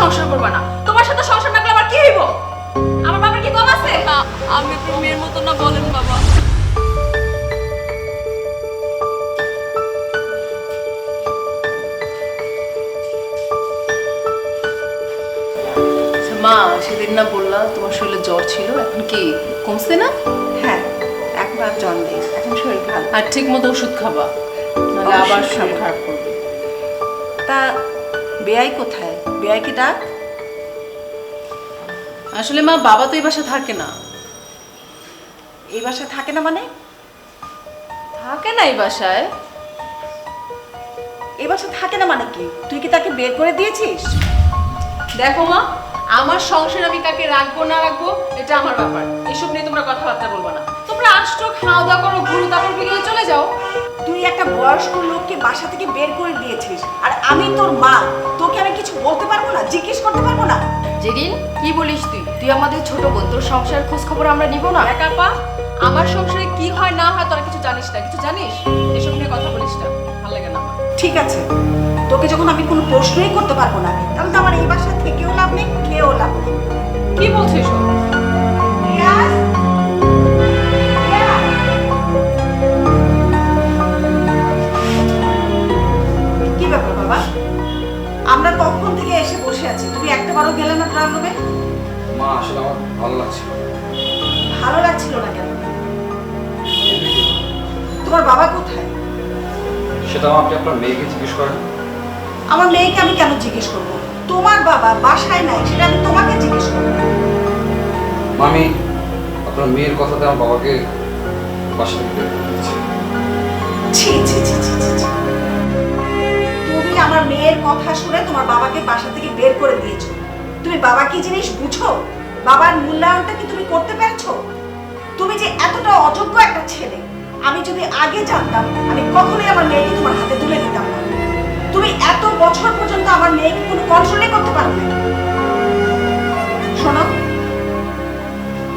সংসার করবে না। তোমার সাথে সংসার না করলে আমার কি হইব? আমার বাবার কি কম আছে? না আমি আপনার মেয়ের মতো না বলেন বাবা। আচ্ছা, মা সেদিন না বললা তোমার শরীরে জ্বর ছিল এখন কি কমছে না? হ্যাঁ এখন আর জ্বর নেই এখন শরীর ভালো। আর ঠিক মতো ওষুধ খাবা নাহলে আবার শরীর খারাপ করবে। তা বেয়াই কোথায়? বেয়াই কি ডাক? আসলে মা, বাবা তো এই বাসা থাকে না। এই বাসায় থাকে না মানে? থাকে না এই বাসায়। এই বাসায় থাকে না মানে কি? তুই কি তাকে বের করে দিয়েছিস? দেখো মা, আমার সংসার আমি কাকে রাখব, না রাখব, এটা আমার ব্যাপার। এসব নিয়ে তোমরা কথাবার্তা বলব না। তোমরা আসছো খাওয়া দাওয়া করো, ঘুরো, তারপর বিকেলে চলে যাও। তুই একটা বয়স্ক লোককে বাসা থেকে বের করে দিয়েছিস আর আমি তোর মা তোকে আমি কিছু বলতে পারব না জিজ্ঞেস করতে পারব না? জেরিন কি বলিস তুই? তুই আমাদের ছোট বোন তোর সংসার খোঁজ খবর আমরা নিব না? একা পা আমার সংসারে কি হয় না হয় তোরা কিছু জানিস না কিছু জানিস? এসব নিয়ে কথা বলিস না ভালো লাগে না ঠিক আছে তোকে যখন আমি কোনো প্রশ্নই করতে পারব না তাহলে তো আমার এই বাসা থেকেও লাভ লাভ নেই। কখন থেকে এসে বসে আছি? তুমি একটা বারও গেলে না ড্রয়িং রুমে মা আসলে আমার ভালো লাগছে ভালো লাগছিল না কেন? তোমার বাবা কোথায়? সেটাও আপনি আপনার মেয়েকে জিজ্ঞেস করেন। আমার মেয়েকে আমি কেন জিজ্ঞেস করব? তোমার বাবা বাসায় নাই সেটা আমি তোমাকে জিজ্ঞেস করব। মামি আপনার মেয়ের কথাতে আমার বাবাকে বাসা থেকে বের করে দিয়েছে ছি ছি ছি ছি ছি, ছি। কথা শুনে তোমার বাবাকে বাসা থেকে বের করে দিয়েছ। তুমি বাবা কি জিনিস বুঝো? বাবার মূল্যায়নটা কি তুমি করতে পেরেছ? তুমি যে এতটা অযোগ্য একটা ছেলে, আমি যদি আগে জানতাম, আমি কখনোই আমার মেয়েকে তোমার হাতে তুলে দিতাম না। তুমি এত বছর পর্যন্ত আমার মেয়েকে কোনো কন্ট্রোলই করতে পারবে না। শোনো,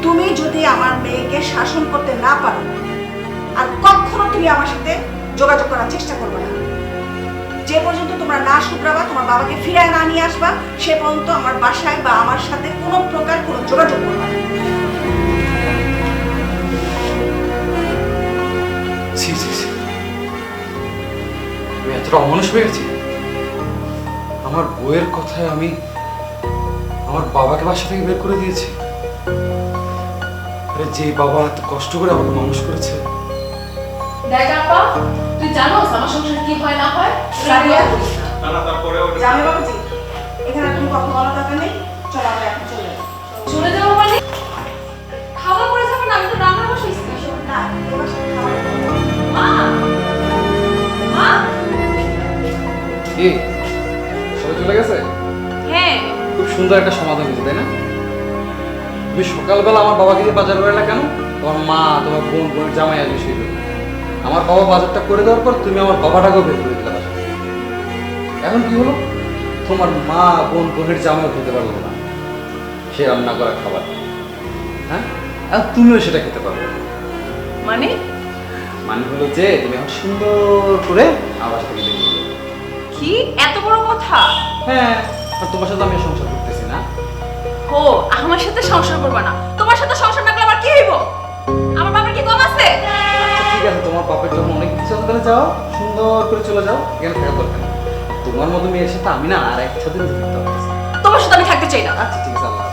তুমি যদি আমার মেয়েকে শাসন করতে না পারো, আর কখনো তুমি আমার সাথে যোগাযোগ করার চেষ্টা করবে না। যে পর্যন্ত তোমরা না শুধরাবা তোমার বাবাকে ফিরে না নিয়ে আসবা সে পর্যন্ত আমার বাসায় বা আমার সাথে কোনো প্রকার কোনো যোগাযোগ করবে না। ছি ছি ছি। আমি এতটা অমানুষ হয়ে গেছি? আমার বইয়ের কথায় আমি আমার বাবাকে বাসা থেকে বের করে দিয়েছি। আরে যে বাবা এত কষ্ট করে আমাকে মানুষ করেছে। দেখ আপা তুই জানো আমার সংসারে কি হয় না হয়? সারিয়া? করিস না। জামাই বাবাজি এখানে তুমি কথা বলার দরকার নেই। চলো আমরা এখন চলে যাই। চলে যাব মানে? খাওয়া করে যাব না? আমি তো রান্না বসাইছি না এ খাওয়া দাওয়া করব না। মা! মা! কি? সবাই চলে গেছে? হ্যাঁ। খুব সুন্দর একটা সমাধান হয়েছে তাই না? তুমি সকালবেলা আমার বাবাকে দিয়ে বাজার করে না কেন? তোমার মা তোমার বোন বোনের জামাই আসবে সেই জন্য। আমার বাবা বাজারটা করে দেওয়ার পর তুমি আমার বাবাটাকেও বের করে দিতে থেকে। এখন কি হলো? তোমার মা বোন বোনের জামাইও খেতে পারল না। সে রান্না করা খাবার। হ্যাঁ? আর তুমিও সেটা খেতে পারবে মানে? মানে হলো যে তুমি এখন সুন্দর করে আমার বাসা থেকে বেরিয়ে। কি? এত বড় কথা? হ্যাঁ আর তোমার সাথে আমি সংসার করতেছি না। ও আমার সাথে সংসার করবে না। তোমার সাথে সংসার না করলে আমার কি হইব? তোমার বাপের যখন অনেক কিছু তাহলে যাও সুন্দর করে চলে যাও এখানে থাকা দরকার তোমার মতো মেয়ের সাথে আমি না আর একসাথে থাকতে পারছি তোমার সাথে আমি থাকতে চাই না। আচ্ছা ঠিক আছে আল্লাহ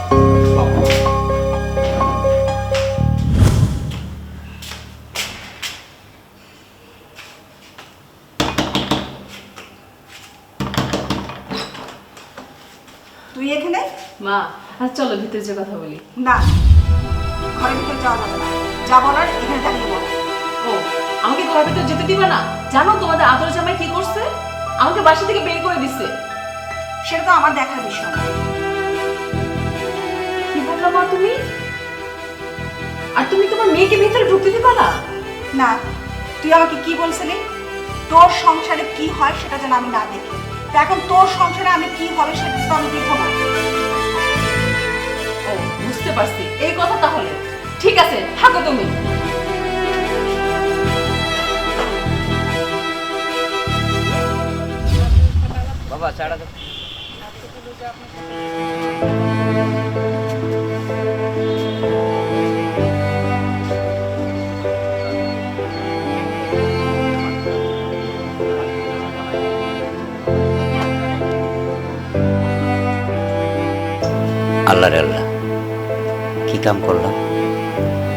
তুই এখানে? মা আর চলো ভিতরে যে কথা বলি। না ঘরের ভিতরে যাওয়া যাবে না। যা বলার এখানে দাঁড়িয়ে বল। ও আমাকে ঘর ভিতর যেতে দিবে না। জানো তোমাদের আদর জামাই কি করছে? আমাকে বাসা থেকে বের করে দিচ্ছে সেটা তো আমার দেখার বিষয়। কি বলল মা তুমি? আর তুমি তোমার মেয়েকে ভিতরে ঢুকতে দিবা না? না তুই আমাকে কি বলছিলি? তোর সংসারে কি হয় সেটা যেন আমি না দেখি। তা এখন তোর সংসারে আমি কি হবে সেটা তো আমি দেখব না। ও বুঝতে পারছি। এই কথা তাহলে। ঠিক আছে থাকো তুমি। আল্লাহ আল্লাহ কি কাম করলাম?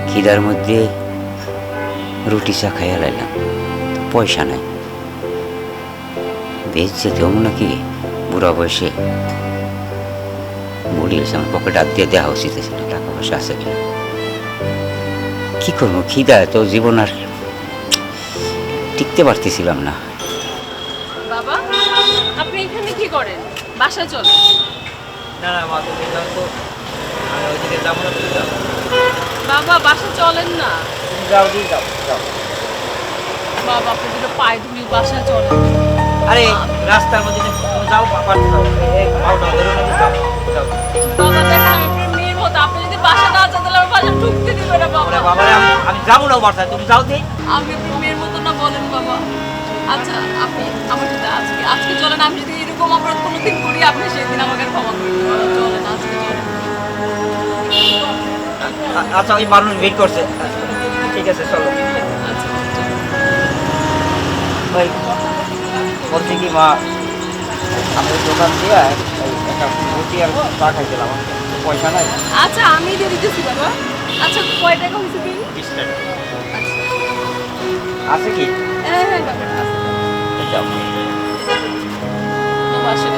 খিদার মধ্যে রুটি চা খাইয়া লাইলাম পয়সা নাই। বেশ যেতেও নাকি? বুড়া বয়সে। বলি এসে আমার পকেটে হাত দিয়ে দেওয়া উচিত টাকা পয়সা আছে কিনা? কি করব? খিদা তো জীবন আর টিকতে পারতেছিলাম না। বাবা আপনি এখানে কি করেন? বাসায় চলে না না মা তুমি যাও তো। আমি ওইদিকে যাব না তুমি যাও। বাবা বাসা চলেন না। তুমি যাও দিয়ে যাও যাও। বাবা আপনি দুটো পায়ে ধুলি বাসায় চলেন। আরে রাস্তার মধ্যে তুমি যাও বাবার যাও। ধরে বাবা মেয়ের মতো। আপনি যদি বাসা না যান তাহলে আমার বাসা ঢুকতে দিবে না বাবা। ওরে আমি যাব না বাসায়। তুমি যাও দিয়ে আমি আপনার মেয়ের মতো না বলেন বাবা। আচ্ছা আপনি আমার সাথে আজকে আজকে চলেন। আমি যদি এরকম অপরাধ কোনোদিন করি আপনি সেদিন আমাকে ক্ষমা করে দেবেন। চলেন আজকে চলেন। আচ্ছা ওই মানুষ ওয়েট করছে। ঠিক আছে চলো। আচ্ছা। ওই বলছি কি মা? আমি ওই দোকান দিয়ে একটা রুটি আর চা খাইছিলাম। তো পয়সা নাই। আচ্ছা আমি দিয়ে দিতেছি বাবা। আচ্ছা কয় টাকা হয়েছে বিল বিশ টাকা। আছে কি? হ্যাঁ হ্যাঁ বাবা আছে।